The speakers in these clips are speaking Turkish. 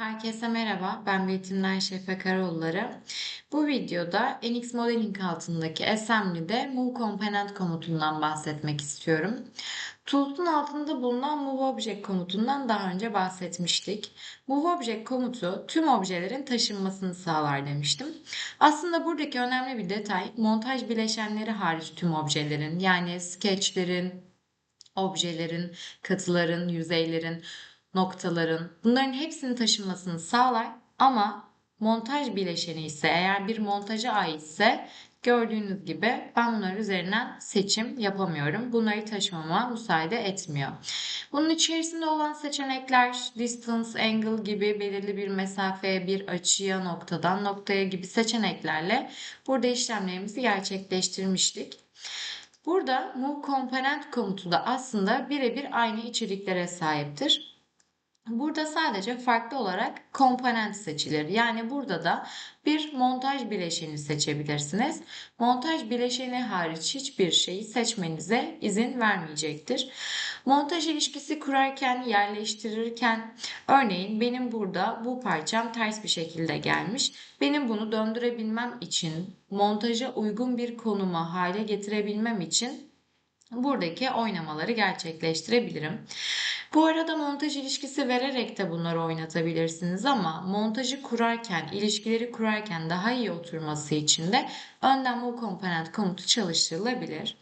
Herkese merhaba, ben Betimler Şefe Karaoğulları. Bu videoda NX Modeling altındaki Assembly'de Move Component komutundan bahsetmek istiyorum. Tools'un altında bulunan Move Object komutundan daha önce bahsetmiştik. Move Object komutu tüm objelerin taşınmasını sağlar demiştim. Aslında buradaki önemli bir detay montaj bileşenleri hariç tüm objelerin yani sketchlerin, objelerin, katıların, yüzeylerin, noktaların bunların hepsini taşınmasını sağlar ama montaj bileşeni ise eğer bir montaja aitse gördüğünüz gibi ben bunlar üzerinden seçim yapamıyorum. Bunları taşımama müsaade etmiyor. Bunun içerisinde olan seçenekler distance, angle gibi belirli bir mesafeye, bir açıya, noktadan noktaya gibi seçeneklerle burada işlemlerimizi gerçekleştirmiştik. Burada move component komutu da aslında birebir aynı içeriklere sahiptir. Burada sadece farklı olarak komponent seçilir. Yani burada da bir montaj bileşeni seçebilirsiniz. Montaj bileşeni hariç hiçbir şeyi seçmenize izin vermeyecektir. Montaj ilişkisi kurarken, yerleştirirken örneğin benim burada bu parçam ters bir şekilde gelmiş. Benim bunu döndürebilmem için, montaja uygun bir konuma hale getirebilmem için buradaki oynamaları gerçekleştirebilirim. Bu arada montaj ilişkisi vererek de bunları oynatabilirsiniz ama montajı kurarken, ilişkileri kurarken daha iyi oturması için de önden bu komponent komutu çalıştırılabilir.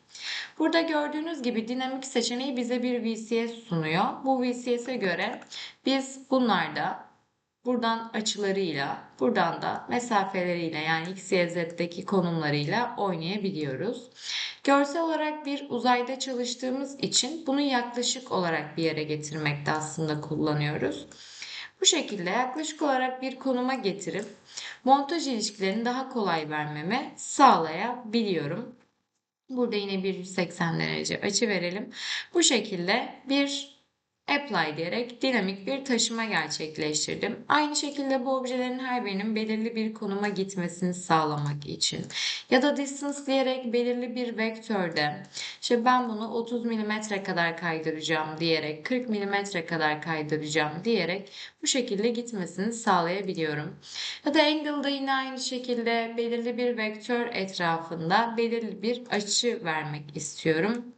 Burada gördüğünüz gibi dinamik seçeneği bize bir VCS sunuyor. Bu VCS'e göre biz bunlarda buradan açılarıyla, buradan da mesafeleriyle yani X, Y, Z'deki konumlarıyla oynayabiliyoruz. Görsel olarak bir uzayda çalıştığımız için bunu yaklaşık olarak bir yere getirmekte aslında kullanıyoruz. Bu şekilde yaklaşık olarak bir konuma getirip montaj ilişkilerini daha kolay vermeme sağlayabiliyorum. Burada yine bir 180 derece açı verelim. Bu şekilde bir apply diyerek dinamik bir taşıma gerçekleştirdim. Aynı şekilde bu objelerin her birinin belirli bir konuma gitmesini sağlamak için ya da distance diyerek belirli bir vektörde işte ben bunu 30 mm kadar kaydıracağım diyerek 40 mm kadar kaydıracağım diyerek bu şekilde gitmesini sağlayabiliyorum. Ya da angle'da yine aynı şekilde belirli bir vektör etrafında belirli bir açı vermek istiyorum.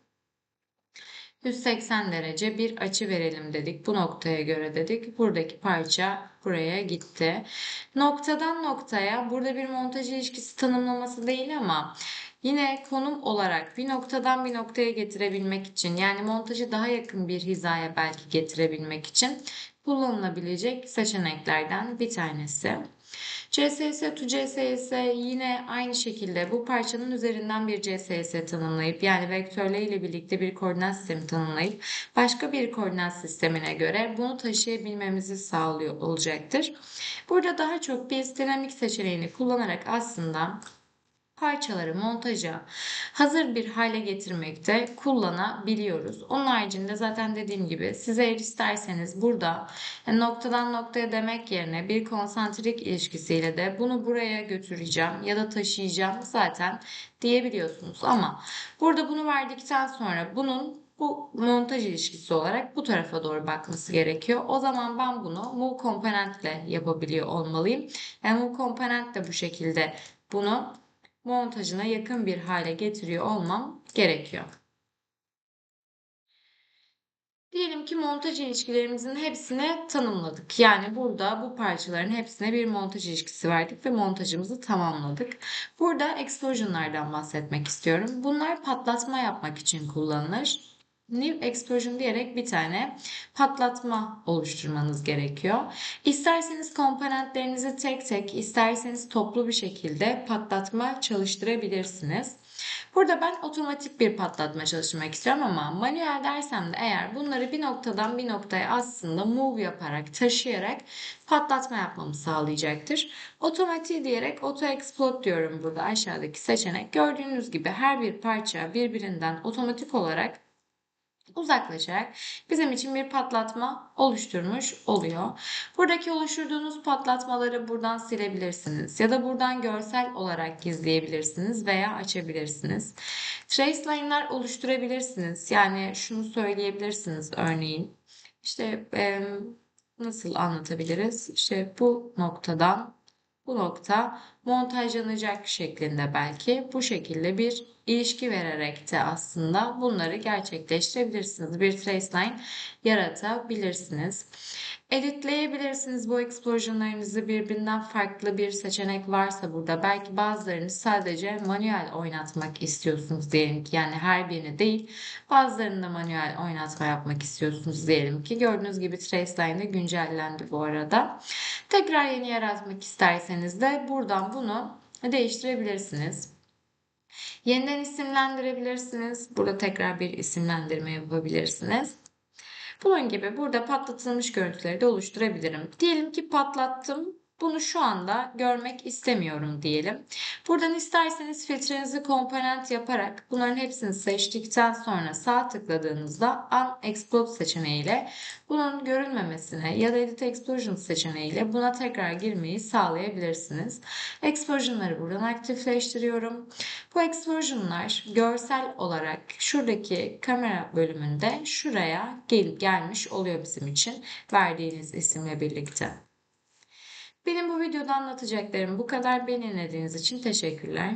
180 derece bir açı verelim dedik. Bu noktaya göre dedik. Buradaki parça buraya gitti. Noktadan noktaya burada bir montaj ilişkisi tanımlaması değil ama yine konum olarak bir noktadan bir noktaya getirebilmek için yani montajı daha yakın bir hizaya belki getirebilmek için kullanılabilecek seçeneklerden bir tanesi. CSS to CSS yine aynı şekilde bu parçanın üzerinden bir CSS tanımlayıp yani vektörle ile birlikte bir koordinat sistemi tanımlayıp başka bir koordinat sistemine göre bunu taşıyabilmemizi sağlıyor olacaktır. Burada daha çok biz dinamik seçeneğini kullanarak aslında parçaları montaja hazır bir hale getirmekte kullanabiliyoruz. Onun haricinde zaten dediğim gibi size eğer isterseniz burada noktadan noktaya demek yerine bir konsantrik ilişkisiyle de bunu buraya götüreceğim ya da taşıyacağım zaten diyebiliyorsunuz. Ama burada bunu verdikten sonra bunun bu montaj ilişkisi olarak bu tarafa doğru bakması gerekiyor. O zaman ben bunu move component ile yapabiliyor olmalıyım. Yani move component de bu şekilde bunu montajına yakın bir hale getiriyor olmam gerekiyor. Diyelim ki montaj ilişkilerimizin hepsini tanımladık. Yani burada bu parçaların hepsine bir montaj ilişkisi verdik ve montajımızı tamamladık. Burada explosion'lardan bahsetmek istiyorum. Bunlar patlatma yapmak için kullanılır new explosion diyerek bir tane patlatma oluşturmanız gerekiyor. İsterseniz komponentlerinizi tek tek, isterseniz toplu bir şekilde patlatma çalıştırabilirsiniz. Burada ben otomatik bir patlatma çalıştırmak istiyorum ama manuel dersem de eğer bunları bir noktadan bir noktaya aslında move yaparak, taşıyarak patlatma yapmamı sağlayacaktır. Otomatik diyerek auto explode diyorum burada aşağıdaki seçenek. Gördüğünüz gibi her bir parça birbirinden otomatik olarak uzaklaşarak bizim için bir patlatma oluşturmuş oluyor. Buradaki oluşturduğunuz patlatmaları buradan silebilirsiniz ya da buradan görsel olarak gizleyebilirsiniz veya açabilirsiniz. Trace line'lar oluşturabilirsiniz. Yani şunu söyleyebilirsiniz örneğin. İşte nasıl anlatabiliriz? İşte bu noktadan bu nokta montajlanacak şeklinde belki bu şekilde bir ilişki vererek de aslında bunları gerçekleştirebilirsiniz. Bir traceline yaratabilirsiniz. Editleyebilirsiniz bu explosionlarınızı birbirinden farklı bir seçenek varsa burada. Belki bazılarını sadece manuel oynatmak istiyorsunuz diyelim ki. Yani her birini değil bazılarını da manuel oynatma yapmak istiyorsunuz diyelim ki. Gördüğünüz gibi Traceline de güncellendi bu arada. Tekrar yeni yaratmak isterseniz de buradan bunu değiştirebilirsiniz. Yeniden isimlendirebilirsiniz. Burada tekrar bir isimlendirme yapabilirsiniz. Bunun gibi burada patlatılmış görüntüleri de oluşturabilirim. Diyelim ki patlattım. Bunu şu anda görmek istemiyorum diyelim. Buradan isterseniz filtrenizi komponent yaparak bunların hepsini seçtikten sonra sağ tıkladığınızda Unexplode seçeneğiyle bunun görünmemesine ya da Edit Explosion seçeneğiyle buna tekrar girmeyi sağlayabilirsiniz. Explosion'ları buradan aktifleştiriyorum. Bu explosion'lar görsel olarak şuradaki kamera bölümünde şuraya gelip gelmiş oluyor bizim için verdiğiniz isimle birlikte. Benim bu videoda anlatacaklarım bu kadar. Beni dinlediğiniz için teşekkürler.